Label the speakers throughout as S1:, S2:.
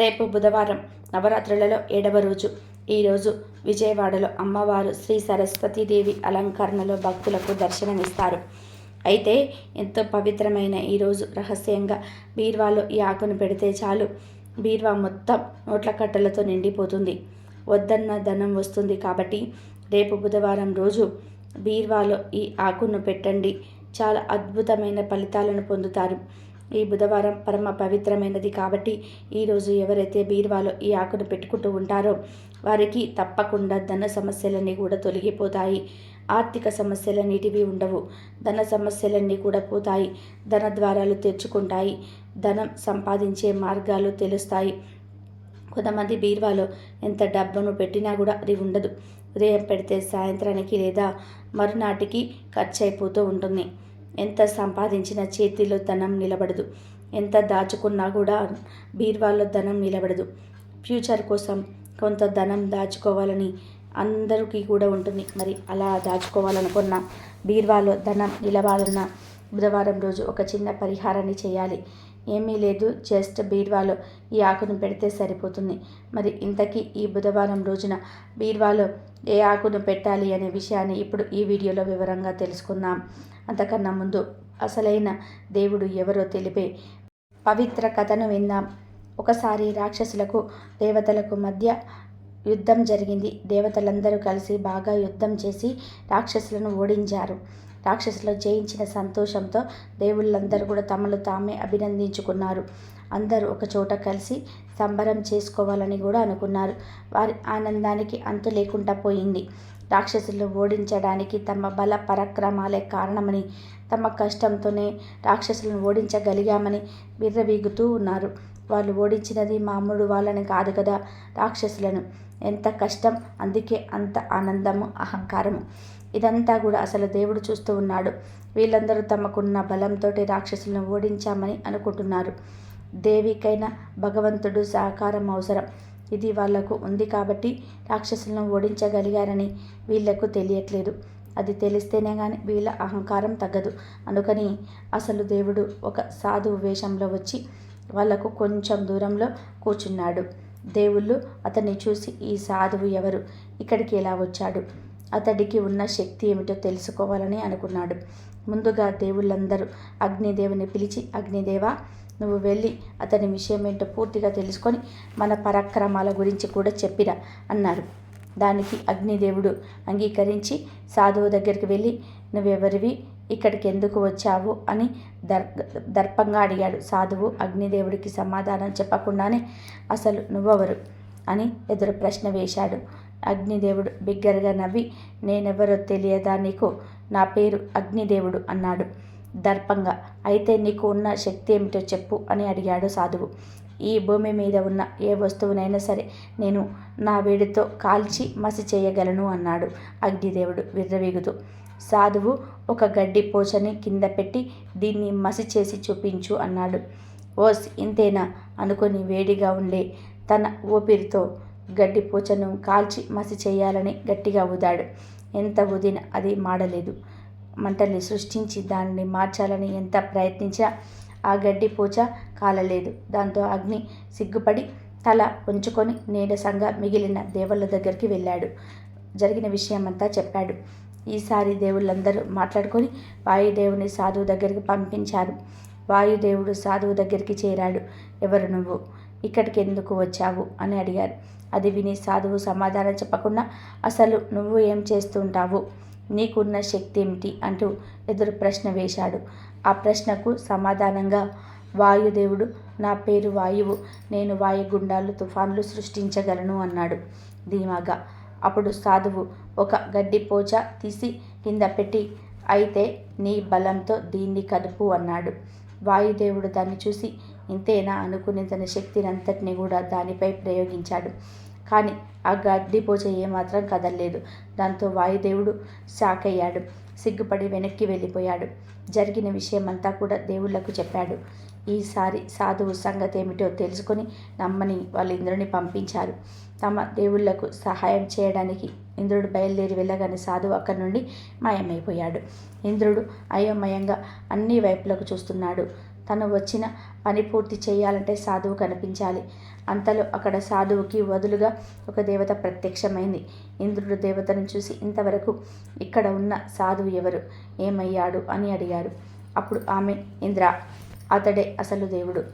S1: రేపు బుధవారం నవరాత్రులలో ఏడవ రోజు. ఈరోజు విజయవాడలో అమ్మవారు శ్రీ సరస్వతీదేవి అలంకరణలో భక్తులకు దర్శనమిస్తారు. అయితే ఎంతో పవిత్రమైన ఈరోజు రహస్యంగా బీర్వాలో ఈ ఆకును పెడితే చాలు. బీర్వా మొత్తం నోట్ల కట్టలతో నిండిపోతుంది. వద్దన్న ధనం వస్తుంది కాబట్టి రేపు బుధవారం రోజు బీర్వాలో ఈ ఆకును పెట్టండి. చాలా అద్భుతమైన ఫలితాలను పొందుతారు. ఈ బుధవారం పరమ పవిత్రమైనది కాబట్టి ఈరోజు ఎవరైతే బీర్వాలో ఈ ఆకును పెట్టుకుంటూ ఉంటారో వారికి తప్పకుండా ధన సమస్యలన్నీ కూడా తొలగిపోతాయి. ఆర్థిక సమస్యలన్నిటివి ఉండవు. ధన సమస్యలన్నీ కూడా పోతాయి. ధన ద్వారాలు తెచ్చుకుంటాయి. ధనం సంపాదించే మార్గాలు తెలుస్తాయి. కొంతమంది బీర్వాలో ఎంత డబ్బును పెట్టినా కూడా అది ఉండదు. ఉదయం పెడితే సాయంత్రానికి లేదా మరునాటికి ఖర్చు అయిపోతూ ఉంటుంది. ఎంత సంపాదించినా చేతిలో ధనం నిలబడదు. ఎంత దాచుకున్నా కూడా బీర్వాలో ధనం నిలబడదు. ఫ్యూచర్ కోసం కొంత ధనం దాచుకోవాలని అందరికీ కూడా ఉంటుంది. మరి అలా దాచుకోవాలనుకున్న బీర్వాలో ధనం నిలవాలన్న బుధవారం రోజు ఒక చిన్న పరిహారాన్ని చేయాలి. ఏమీ లేదు జస్ట్ బీర్వాలో ఈ ఆకును పెడితే సరిపోతుంది. మరి ఇంతకీ ఈ బుధవారం రోజున బీర్వాలో ఏ ఆకును పెట్టాలి అనే విషయాన్ని ఇప్పుడు ఈ వీడియోలో వివరంగా తెలుసుకుందాం. అంతకన్నా ముందు అసలైన దేవుడు ఎవరో తెలిపే పవిత్ర కథను విందాం. ఒకసారి రాక్షసులకు దేవతలకు మధ్య యుద్ధం జరిగింది. దేవతలందరూ కలిసి బాగా యుద్ధం చేసి రాక్షసులను ఓడించారు. రాక్షసులు జయించిన సంతోషంతో దేవుళ్ళందరూ కూడా తమను తామే అభినందించుకున్నారు. అందరూ ఒక చోట కలిసి సంబరం చేసుకోవాలని కూడా అనుకున్నారు. వారి ఆనందానికి అంతు లేకుండా పోయింది. రాక్షసులు ఓడించడానికి తమ బల పరాక్రమాలే కారణమని తమ కష్టంతోనే రాక్షసులను ఓడించగలిగామని విర్రవీగుతూ ఉన్నారు. వాళ్ళు ఓడించినది మామూలు వాళ్ళని కాదు కదా రాక్షసులను. ఎంత కష్టం అందుకే అంత ఆనందము అహంకారము. ఇదంతా కూడా అసలు దేవుడు చూస్తూ ఉన్నాడు. వీళ్ళందరూ తమకున్న బలంతో రాక్షసులను ఓడించామని అనుకుంటున్నారు. దేవికైనా భగవంతుడు సహకారం అవసరం. ఇది వాళ్ళకు ఉంది కాబట్టి రాక్షసులను ఓడించగలిగారని వీళ్ళకు తెలియట్లేదు. అది తెలిస్తేనే కానీ వీళ్ళ అహంకారం తగ్గదు. అందుకని అసలు దేవుడు ఒక సాధువు వేషంలో వచ్చి వాళ్ళకు కొంచెం దూరంలో కూర్చున్నాడు. దేవుళ్ళు అతన్ని చూసి ఈ సాధువు ఎవరు? ఇక్కడికి ఎలా వచ్చాడు? అతడికి ఉన్న శక్తి ఏమిటో తెలుసుకోవాలని అనుకున్నాడు. ముందుగా దేవుళ్ళందరూ అగ్నిదేవుని పిలిచి అగ్నిదేవ నువ్వు వెళ్ళి అతని విషయం ఏంటో పూర్తిగా తెలుసుకొని మన పరాక్రమాల గురించి కూడా చెప్పిరా అన్నారు. దానికి అగ్నిదేవుడు అంగీకరించి సాధువు దగ్గరికి వెళ్ళి నువ్వెవరివి? ఇక్కడికి ఎందుకు వచ్చావు? అని దర్ దర్పంగా అడిగాడు. సాధువు అగ్నిదేవుడికి సమాధానం చెప్పకుండానే అసలు నువ్వెవరు? అని ఎదురు ప్రశ్న వేశాడు. అగ్నిదేవుడు బిగ్గరగా నవ్వి నేనెవరో తెలియదా నీకు? నా పేరు అగ్నిదేవుడు అన్నాడు. దర్పంగా. అయితే నీకు ఉన్న శక్తి ఏమిటో చెప్పు అని అడిగాడు సాధువు. ఈ భూమి మీద ఉన్న ఏ వస్తువునైనా సరే నేను నా వేడితో కాల్చి మసి చేయగలను అన్నాడు అగ్నిదేవుడు విర్రవీగుతూ. సాధువు ఒక గడ్డి పోచని కింద పెట్టి దీన్ని మసి చేసి చూపించు అన్నాడు. ఓస్ ఇంతేనా? అనుకొని వేడిగా ఉండే తన ఊపిరితో గడ్డి పూచను కాల్చి మసి చేయాలని గట్టిగా ఊదాడు. ఎంత ఊదిన అది మాడలేదు. మంటల్ని సృష్టించి దానిని మార్చాలని ఎంత ప్రయత్నించినా ఆ గడ్డి పూచ కాలలేదు. దాంతో అగ్ని సిగ్గుపడి తల ఉంచుకొని నీరసంగా మిగిలిన దేవుళ్ళ దగ్గరికి వెళ్ళాడు. జరిగిన విషయమంతా చెప్పాడు. ఈసారి దేవుళ్ళందరూ మాట్లాడుకొని వాయుదేవుని సాధువు దగ్గరికి పంపించారు. వాయుదేవుడు సాధువు దగ్గరికి చేరాడు. ఎవరు నువ్వు? ఇక్కడికి ఎందుకు వచ్చావు? అని అడిగారు. అది విని సాధువు సమాధానం చెప్పకుండా అసలు నువ్వు ఏం చేస్తుంటావు? నీకున్న శక్తి ఏమిటి అంటూ ఎదురు ప్రశ్న వేశాడు. ఆ ప్రశ్నకు సమాధానంగా వాయుదేవుడు నా పేరు వాయువు. నేను వాయుగుండాలు తుఫాన్లు సృష్టించగలను అన్నాడు ధీమాగా. అప్పుడు సాధువు ఒక గడ్డి పోచ తీసి కింద పెట్టి అయితే నీ బలంతో దీన్ని కదుపు అన్నాడు. వాయుదేవుడు దాన్ని చూసి ఇంతేనా అనుకుని తన శక్తిని అంతటిని కూడా దానిపై ప్రయోగించాడు. కానీ ఆ గడ్డిపోచ ఏమాత్రం కదలలేదు. దాంతో వాయుదేవుడు షాక్ అయ్యాడు సిగ్గుపడి వెనక్కి వెళ్ళిపోయాడు. జరిగిన విషయమంతా కూడా దేవుళ్ళకు చెప్పాడు. ఈసారి సాధువు సంగతి ఏమిటో తెలుసుకొని నమ్మని వాళ్ళు ఇంద్రుని పంపించారు. తమ దేవుళ్ళకు సహాయం చేయడానికి ఇంద్రుడు బయలుదేరి వెళ్ళగానే సాధువు అక్కడి నుండి మాయమైపోయాడు. ఇంద్రుడు అయోమయంగా అన్ని వైపులకు చూస్తున్నాడు. తను వచ్చిన పని పూర్తి చేయాలంటే సాధువు కనిపించాలి. అంతలో అక్కడ సాధువుకి వదులుగా ఒక దేవత ప్రత్యక్షమైంది. ఇంద్రుడు దేవతను చూసి ఇంతవరకు ఇక్కడ ఉన్న సాధువు ఎవరు? ఏమయ్యాడు? అని అడిగాడు. అప్పుడు ఆమె ఇంద్ర అతడే అసలు దేవుడు.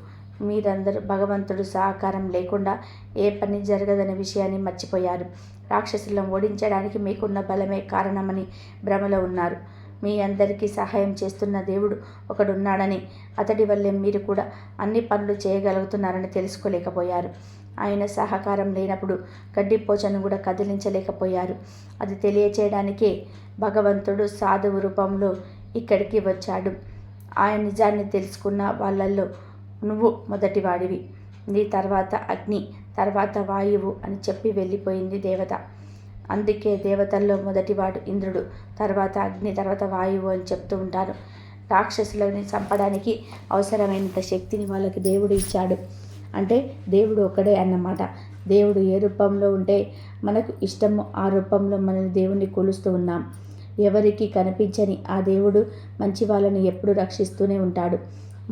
S1: మీరందరూ భగవంతుడు సహకారం లేకుండా ఏ పని జరగదనే విషయాన్ని మర్చిపోయారు. రాక్షసులను ఓడించడానికి మీకున్న బలమే కారణమని భ్రమలో ఉన్నారు. మీ అందరికీ సహాయం చేస్తున్న దేవుడు ఒకడున్నాడని అతడి వల్లే మీరు కూడా అన్ని పనులు చేయగలుగుతున్నారని తెలుసుకోలేకపోయారు. ఆయన సహకారం లేనప్పుడు గడ్డిపోచను కూడా కదిలించలేకపోయారు. అది తెలియచేయడానికే భగవంతుడు సాధువు రూపంలో ఇక్కడికి వచ్చాడు. ఆయన నిజాన్ని తెలుసుకున్న వాళ్ళల్లో నువ్వు మొదటివాడివి. నీ తర్వాత అగ్ని తర్వాత వాయువు అని చెప్పి వెళ్ళిపోయింది దేవత. అందుకే దేవతల్లో మొదటివాడు ఇంద్రుడు. తర్వాత అగ్ని తర్వాత వాయువు అని చెప్తూ ఉంటారు. రాక్షసులని చంపడానికి అవసరమైనంత శక్తిని వాళ్ళకి దేవుడు ఇచ్చాడు. అంటే దేవుడు ఒకడే అన్నమాట. దేవుడు ఏ రూపంలో ఉంటే మనకు ఇష్టము ఆ రూపంలో మనం దేవుణ్ణి కొలుస్తూ ఉన్నాం. ఎవరికి కనిపించని ఆ దేవుడు మంచి వాళ్ళని ఎప్పుడు రక్షిస్తూనే ఉంటాడు.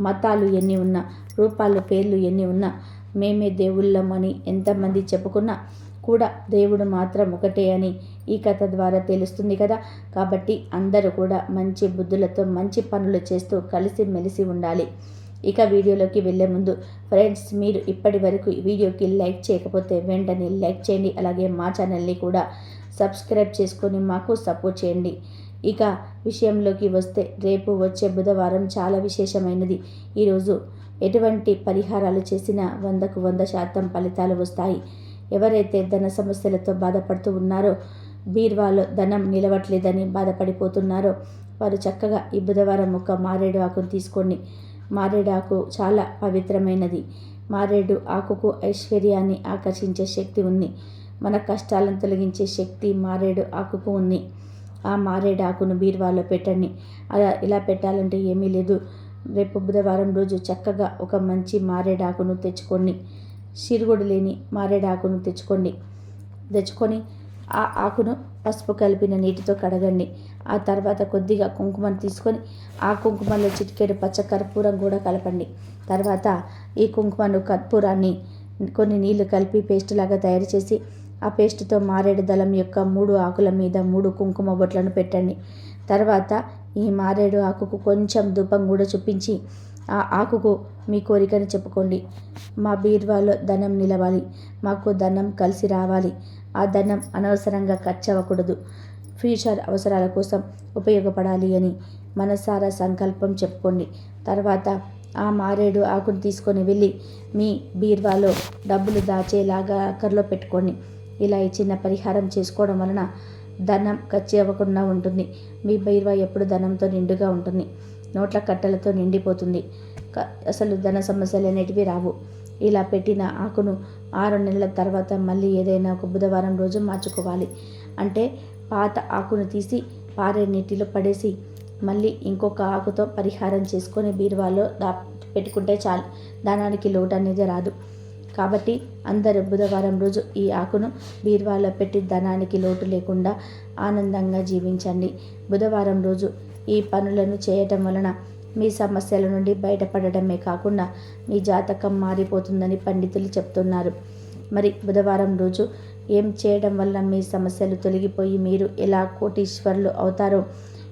S1: మతాలు ఎన్ని ఉన్నా రూపాలు పేర్లు ఎన్ని ఉన్నా మేమే దేవుళ్ళమని ఎంతమంది చెప్పుకున్నా కూడా దేవుడు మాత్రం ఒకటే అని ఈ కథ ద్వారా తెలుస్తుంది కదా. కాబట్టి అందరూ కూడా మంచి బుద్ధులతో మంచి పనులు చేస్తూ కలిసి మెలిసి ఉండాలి. ఇక వీడియోలోకి వెళ్ళే ముందు ఫ్రెండ్స్ మీరు ఇప్పటి వరకు వీడియోకి లైక్ చేయకపోతే వెంటనే లైక్ చేయండి. అలాగే మా ఛానల్ని కూడా సబ్స్క్రైబ్ చేసుకొని మాకు సపోర్ట్ చేయండి. ఇక విషయంలోకి వస్తే రేపు వచ్చే బుధవారం చాలా విశేషమైనది. ఈరోజు ఎటువంటి పరిహారాలు చేసినా వందకు వంద శాతం ఫలితాలు వస్తాయి. ఎవరైతే ధన సమస్యలతో బాధపడుతూ ఉన్నారో బీర్వాలో ధనం నిలవట్లేదని బాధపడిపోతున్నారో. వారు చక్కగా ఈ బుధవారం ఒక మారేడు ఆకును తీసుకోండి. మారేడు ఆకు చాలా పవిత్రమైనది. మారేడు ఆకుకు ఐశ్వర్యాన్ని ఆకర్షించే శక్తి ఉంది. మన కష్టాలను తొలగించే శక్తి మారేడు ఆకుకు ఉంది. ఆ మారేడు ఆకును బీర్వాలో పెట్టండి. అలా ఇలా పెట్టాలంటే ఏమీ లేదు. రేపు బుధవారం రోజు చక్కగా ఒక మంచి మారేడాకును తెచ్చుకోండి. సిరుగుడు లేని మారేడాకును తెచ్చుకోండి. తెచ్చుకొని ఆ ఆకును పసుపు కలిపిన నీటితో కడగండి. ఆ తర్వాత కొద్దిగా కుంకుమను తీసుకొని ఆ కుంకుమలో చిటికెడు పచ్చ కర్పూరం కూడా కలపండి. తర్వాత ఈ కుంకుమను కర్పూరాన్ని కొన్ని నీళ్ళు కలిపి పేస్ట్ లాగా తయారు చేసి ఆ పేస్ట్తో మారేడు దళం యొక్క మూడు ఆకుల మీద మూడు కుంకుమ బొట్లను పెట్టండి. తర్వాత ఈ మారేడు ఆకుకు కొంచెం ధూపం కూడా చూపించి ఆ ఆకుకు మీ కోరికని చెప్పుకోండి. మా బీర్వాలో ధనం నిలవాలి. మాకు ధనం కలిసి రావాలి. ఆ ధనం అనవసరంగా ఖర్చు అవ్వకూడదు ఫ్యూచర్ అవసరాల కోసం ఉపయోగపడాలి అని మనసారా సంకల్పం చెప్పుకోండి. తర్వాత ఆ మారేడు ఆకును తీసుకొని వెళ్ళి మీ బీర్వాలో డబ్బులు దాచేలాగా అక్కర్లో పెట్టుకోండి. ఇలా ఈ చిన్న పరిహారం చేసుకోవడం వలన ధనం ఖర్చు అవ్వకుండా ఉంటుంది. మీ బీర్వా ఎప్పుడు ధనంతో నిండుగా ఉంటుంది? నోట్ల కట్టలతో నిండిపోతుంది. అసలు ధన సమస్యలు అనేటివి రావు. ఇలా పెట్టిన ఆకును ఆరు నెలల తర్వాత మళ్ళీ ఏదైనా ఒక బుధవారం రోజు మార్చుకోవాలి. అంటే పాత ఆకును తీసి పారే నీటిలో పడేసి మళ్ళీ ఇంకొక ఆకుతో పరిహారం చేసుకొని బీరువాలో దా పెట్టుకుంటే చాలు. ధనానికి లోటు అనేది రాదు. కాబట్టి అందరు బుధవారం రోజు ఈ ఆకును బీరువాలో పెట్టి ధనానికి లోటు లేకుండా ఆనందంగా జీవించండి. బుధవారం రోజు ఈ పనులను చేయటం వలన మీ సమస్యల నుండి బయటపడటమే కాకుండా మీ జాతకం మారిపోతుందని పండితులు చెప్తున్నారు. మరి బుధవారం రోజు ఏం చేయడం వల్ల మీ సమస్యలు తొలగిపోయి మీరు ఎలా కోటీశ్వర్లు అవుతారో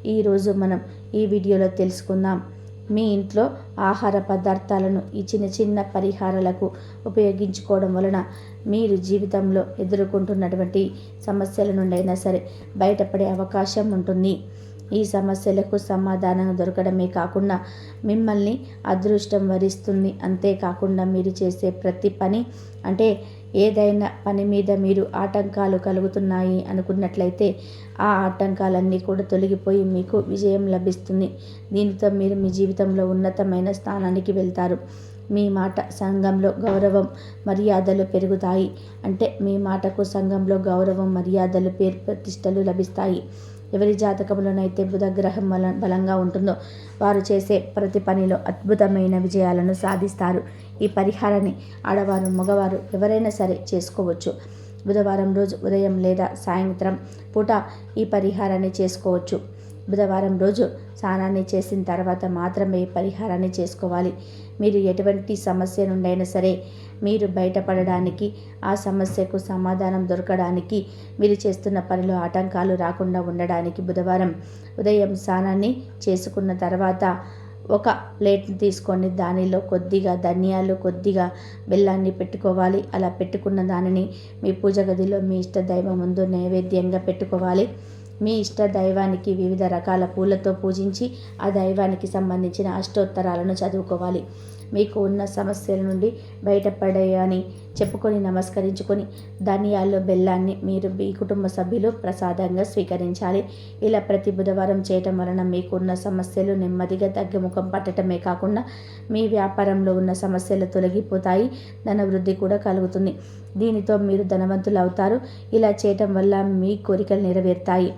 S1: ఈరోజు మనం ఈ వీడియోలో తెలుసుకుందాం. మీ ఇంట్లో ఆహార పదార్థాలను ఈ చిన్న చిన్న పరిహారాలకు ఉపయోగించుకోవడం వలన మీరు జీవితంలో ఎదుర్కొంటున్నటువంటి సమస్యల నుండి అయినా సరే బయటపడే అవకాశం ఉంటుంది. ఈ సమస్యలకు సమాధానం దొరకడమే కాకుండా మిమ్మల్ని అదృష్టం వరిస్తుంది. అంతేకాకుండా మీరు చేసే ప్రతి పని అంటే ఏదైనా పని మీద మీరు ఆటంకాలు కలుగుతున్నాయి అనుకున్నట్లయితే ఆ ఆటంకాలన్నీ కూడా తొలగిపోయి మీకు విజయం లభిస్తుంది. దీనితో మీరు మీ జీవితంలో ఉన్నతమైన స్థానానికి వెళ్తారు. మీ మాట సంఘంలో గౌరవం మర్యాదలు పెరుగుతాయి. అంటే మీ మాటకు సంఘంలో గౌరవం మర్యాదలు పేరు ప్రతిష్టలు లభిస్తాయి. ఎవరి జాతకంలోనైతే బుధగ్రహం బల బలంగా ఉంటుందో వారు చేసే ప్రతి పనిలో అద్భుతమైన విజయాలను సాధిస్తారు. ఈ పరిహారాన్ని ఆడవారు మగవారు ఎవరైనా సరే చేసుకోవచ్చు. బుధవారం రోజు ఉదయం లేదా సాయంత్రం పూట ఈ పరిహారాన్ని చేసుకోవచ్చు. బుధవారం రోజు స్నానాన్ని చేసిన తర్వాత మాత్రమే పరిహారాన్ని చేసుకోవాలి. మీరు ఎటువంటి సమస్య నుండైనా సరే మీరు బయటపడడానికి ఆ సమస్యకు సమాధానం దొరకడానికి మీరు చేస్తున్న పనిలో ఆటంకాలు రాకుండా ఉండడానికి బుధవారం ఉదయం స్నానాన్ని చేసుకున్న తర్వాత ఒక ప్లేట్ని తీసుకొని దానిలో కొద్దిగా ధనియాలు కొద్దిగా బెల్లాన్ని పెట్టుకోవాలి. అలా పెట్టుకున్న దానిని మీ పూజ గదిలో మీ ఇష్ట దైవం ముందు నైవేద్యంగా పెట్టుకోవాలి. మీ ఇష్ట దైవానికి వివిధ రకాల పూలతో పూజించి ఆ దైవానికి సంబంధించిన అష్టోత్తరాలను చదువుకోవాలి. మీకు ఉన్న సమస్యల నుండి బయటపడేయని చెప్పుకొని నమస్కరించుకొని ధనియాలు బెల్లాన్ని మీరు మీ కుటుంబ సభ్యులు ప్రసాదంగా స్వీకరించాలి. ఇలా ప్రతి బుధవారం చేయటం వలన మీకున్న సమస్యలు నెమ్మదిగా తగ్గుముఖం పట్టడమే కాకుండా మీ వ్యాపారంలో ఉన్న సమస్యలు తొలగిపోతాయి. ధన వృద్ధి కూడా కలుగుతుంది. దీనితో మీరు ధనవంతులు అవుతారు ఇలా చేయటం వల్ల మీ కోరికలు నెరవేరుతాయి.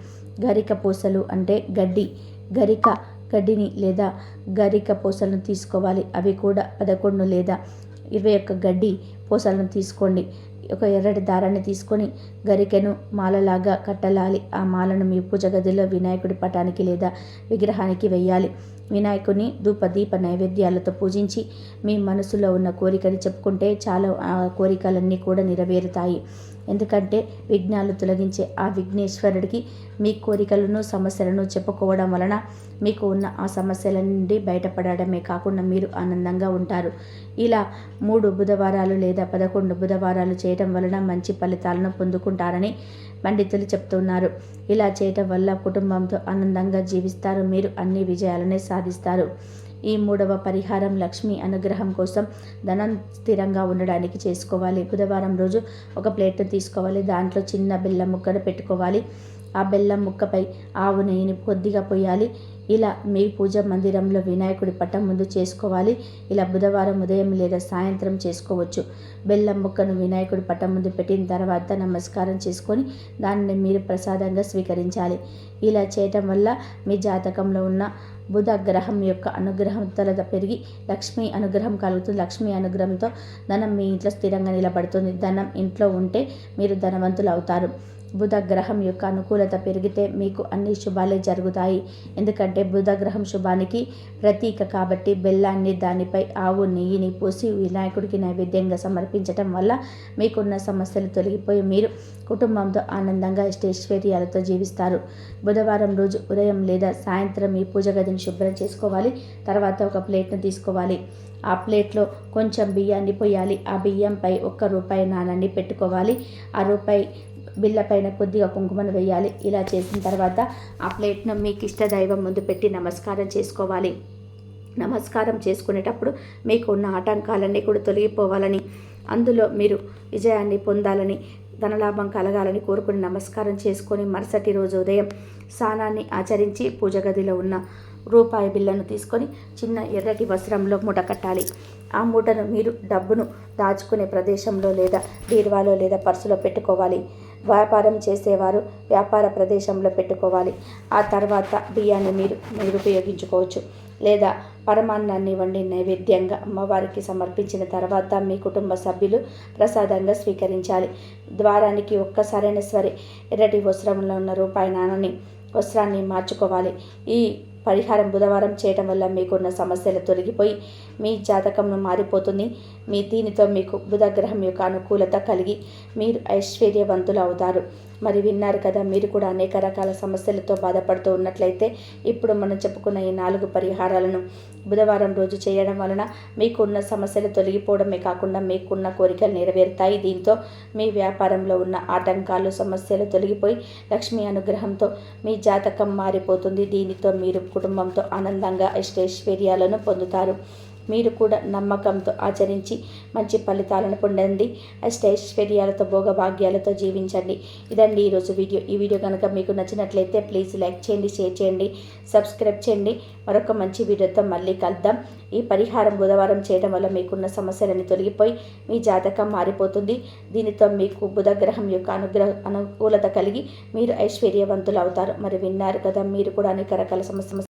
S1: గరిక పూసలు అంటే గడ్డి. గరిక గడ్డిని లేదా గరిక పూసలను తీసుకోవాలి. అవి కూడా పదకొండు లేదా ఇరవై ఒక్క గడ్డి పూసలను తీసుకోండి. ఒక ఎర్రటి దారాన్ని తీసుకొని గరికెను మాలలాగా కట్టలాలి. ఆ మాలను మీ పూజ గదిలో వినాయకుడి పటానికి లేదా విగ్రహానికి వెయ్యాలి వినాయకుని ధూప దీప నైవేద్యాలతో పూజించి మీ మనసులో ఉన్న కోరికని చెప్పుకుంటే చాలా ఆ కోరికలన్నీ కూడా నెరవేరుతాయి. ఎందుకంటే విఘ్నాలు తొలగించే ఆ విఘ్నేశ్వరుడికి మీ కోరికలను సమస్యలను చెప్పుకోవడం వలన మీకు ఉన్న ఆ సమస్యల నుండి బయటపడడమే కాకుండా మీరు ఆనందంగా ఉంటారు. ఇలా మూడు బుధవారాలు లేదా పదకొండు బుధవారాలు చేయడం వలన మంచి ఫలితాలను పొందుకుంటారని పండితులు చెప్తున్నారు. ఇలా చేయటం వల్ల కుటుంబంతో ఆనందంగా జీవిస్తారు. మీరు అన్ని విజయాలనే సాధిస్తారు. ఈ మూడవ పరిహారం లక్ష్మి అనుగ్రహం కోసం ధనం స్థిరంగా ఉండడానికి చేసుకోవాలి. బుధవారం రోజు ఒక ప్లేట్ను తీసుకోవాలి. దాంట్లో చిన్న బెల్లం ముక్కను పెట్టుకోవాలి. ఆ బెల్లం ముక్కపై ఆవు నెయ్యిని కొద్దిగా పోయాలి ఇలా మీ పూజ మందిరంలో వినాయకుడి పట్టం ముందు చేసుకోవాలి. ఇలా బుధవారం ఉదయం లేదా సాయంత్రం చేసుకోవచ్చు. బెల్లం ముక్కను వినాయకుడి పట్టం ముందు పెట్టిన తర్వాత నమస్కారం చేసుకొని దానిని మీరు ప్రసాదంగా స్వీకరించాలి. ఇలా చేయటం వల్ల మీ జాతకంలో ఉన్న బుధ గ్రహం యొక్క అనుగ్రహం తలద పెరిగి లక్ష్మీ అనుగ్రహం కలుగుతుంది. లక్ష్మీ అనుగ్రహంతో ధనం మీ ఇంట్లో స్థిరంగా నిలబడుతుంది. ధనం ఇంట్లో ఉంటే మీరు ధనవంతులు అవుతారు. బుధ గ్రహం యొక్క అనుకూలత పెరిగితే మీకు అన్ని శుభాలే జరుగుతాయి. ఎందుకంటే బుధ గ్రహం శుభానికి ప్రతీక కాబట్టి బెల్లాన్ని దానిపై ఆవు నెయ్యిని పోసి వినాయకుడికి నైవేద్యంగా సమర్పించటం వల్ల మీకున్న సమస్యలు తొలగిపోయి మీరు కుటుంబంతో ఆనందంగా ఇష్టైశ్వర్యాలతో జీవిస్తారు. బుధవారం రోజు ఉదయం లేదా సాయంత్రం మీ పూజ గదిని శుభ్రం చేసుకోవాలి. తర్వాత ఒక ప్లేట్ను తీసుకోవాలి. ఆ ప్లేట్లో కొంచెం బియ్యాన్ని పోయాలి. ఆ బియ్యంపై ఒక్క రూపాయి నాణాన్ని పెట్టుకోవాలి. ఆ రూపాయి బిళ్ళ పైన కొద్దిగా కుంకుమను వేయాలి. ఇలా చేసిన తర్వాత ఆ ప్లేట్ను మీకు ఇష్ట దైవం ముందు పెట్టి నమస్కారం చేసుకోవాలి. నమస్కారం చేసుకునేటప్పుడు మీకు ఉన్న ఆటంకాలన్నీ కూడా తొలగిపోవాలని అందులో మీరు విజయాన్ని పొందాలని ధనలాభం కలగాలని కోరుకుని నమస్కారం చేసుకొని మరుసటి రోజు ఉదయం స్నానాన్ని ఆచరించి పూజ గదిలో ఉన్న రూపాయి బిళ్ళను తీసుకొని చిన్న ఎర్రటి వస్త్రంలో మూట కట్టాలి. ఆ మూటను మీరు డబ్బును దాచుకునే ప్రదేశంలో లేదా బీరువాలో లేదా పర్సులో పెట్టుకోవాలి. వ్యాపారం చేసేవారు వ్యాపార ప్రదేశంలో పెట్టుకోవాలి. ఆ తర్వాత బియ్యాన్ని మీరు మీరు ఉపయోగించుకోవచ్చు. లేదా పరమాన్నాన్ని వండి నైవేద్యంగా అమ్మవారికి సమర్పించిన తర్వాత మీ కుటుంబ సభ్యులు ప్రసాదంగా స్వీకరించాలి. ద్వారానికి ఒక్కసారైన సరే ఎర్రటి వస్త్రంలో ఉన్న రూపాయి నాణని వస్త్రాన్ని మార్చుకోవాలి. ఈ పరిహారం బుధవారం చేయటం వల్ల మీకున్న సమస్యలు తొలగిపోయి మీ జాతకంను మారిపోతుంది. మీ దీనితో మీకు బుధగ్రహం యొక్క అనుకూలత కలిగి మీరు ఐశ్వర్యవంతులు అవుతారు మరి విన్నారు కదా మీరు కూడా అనేక రకాల సమస్యలతో బాధపడుతూ ఉన్నట్లయితే ఇప్పుడు మనం చెప్పుకున్న ఈ నాలుగు పరిహారాలను బుధవారం రోజు చేయడం వలన మీకున్న సమస్యలు తొలగిపోవడమే కాకుండా మీకున్న కోరికలు నెరవేరుతాయి. దీంతో మీ వ్యాపారంలో ఉన్న ఆటంకాలు సమస్యలు తొలగిపోయి లక్ష్మి అనుగ్రహంతో మీ జాతకం మారిపోతుంది. దీనితో మీరు కుటుంబంతో ఆనందంగా ఇష్టైశ్వర్యాలను పొందుతారు. మీరు కూడా నమ్మకంతో ఆచరించి మంచి ఫలితాలను పొందండి. అష్టైశ్వర్యాలతో భోగభాగ్యాలతో జీవించండి. ఇదండి ఈరోజు వీడియో. ఈ వీడియో కనుక మీకు నచ్చినట్లయితే ప్లీజ్ లైక్ చేయండి షేర్ చేయండి సబ్స్క్రైబ్ చేయండి. మరొక మంచి వీడియోతో మళ్ళీ కలుద్దాం. ఈ పరిహారం బుధవారం చేయడం వల్ల మీకున్న సమస్యలన్నీ తొలగిపోయి మీ జాతకం మారిపోతుంది. దీనితో మీకు బుధగ్రహం యొక్క అనుగ్రహ అనుకూలత కలిగి మీరు ఐశ్వర్యవంతులు అవుతారు మరి విన్నారు కదా మీరు కూడా అనేక రకాల సమస్య